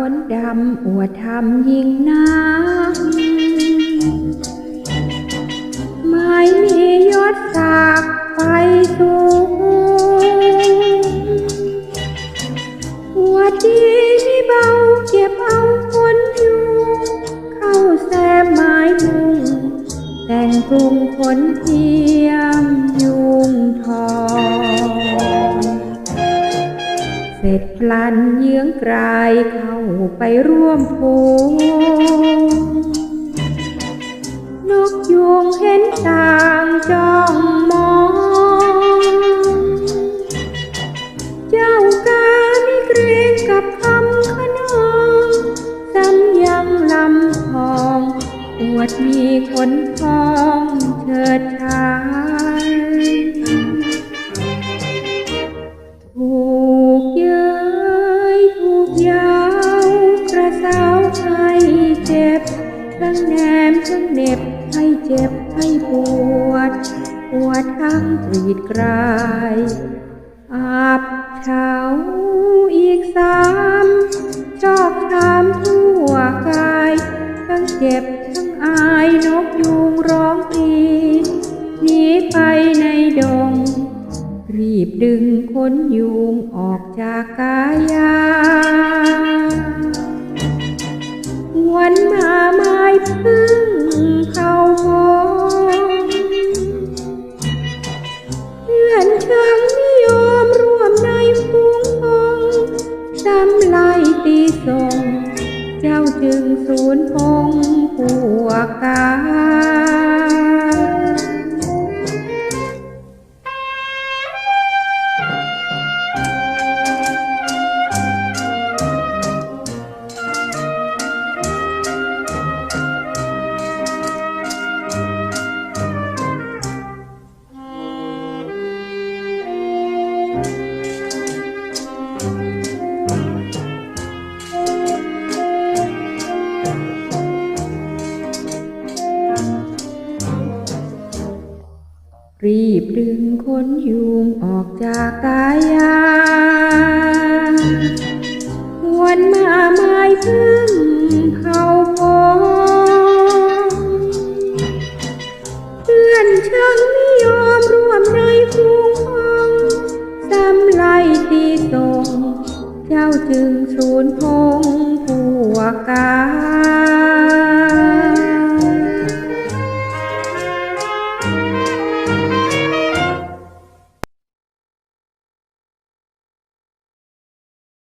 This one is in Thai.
คนดำอวดทำยิ่งนักไม่มียศศักดิ์ไปสูงหัวดีไม่เบาเก็บเอาคนอยู่เข้าแซมไม้มุงแต่งกรุงคนเทียมยุงทอง เสร็จพลันเยื้องกลายเข้าไปร่วมพงนกยุงเห็นต่างจ้องมอง เจ้ากาไม่เกรงกับคำขนองซ้ำยังลำพองอวดมีคนทองเชิดชา ทั้งแนมทั้งเหน็บให้เจ็บให้ปวด ปวดทั้งกรีดกรายอาบเช้าอีกสามชอกชามทั่วกาย ทั้งเจ็บทั้งอายนกยุงร้องตีหนีไปในดง รีบดึงขนยุงออกจากกา เจ้าจึงสูญพงผัวกา รีบดึงขนยุงออกจากกายาหวนมาไม้พึ่งเผาพองเพื่อนเชิงนิยอมร่วมในฟูงพองซ้ำไล่ตีส่งเจ้าจึงสูญพงผัวกา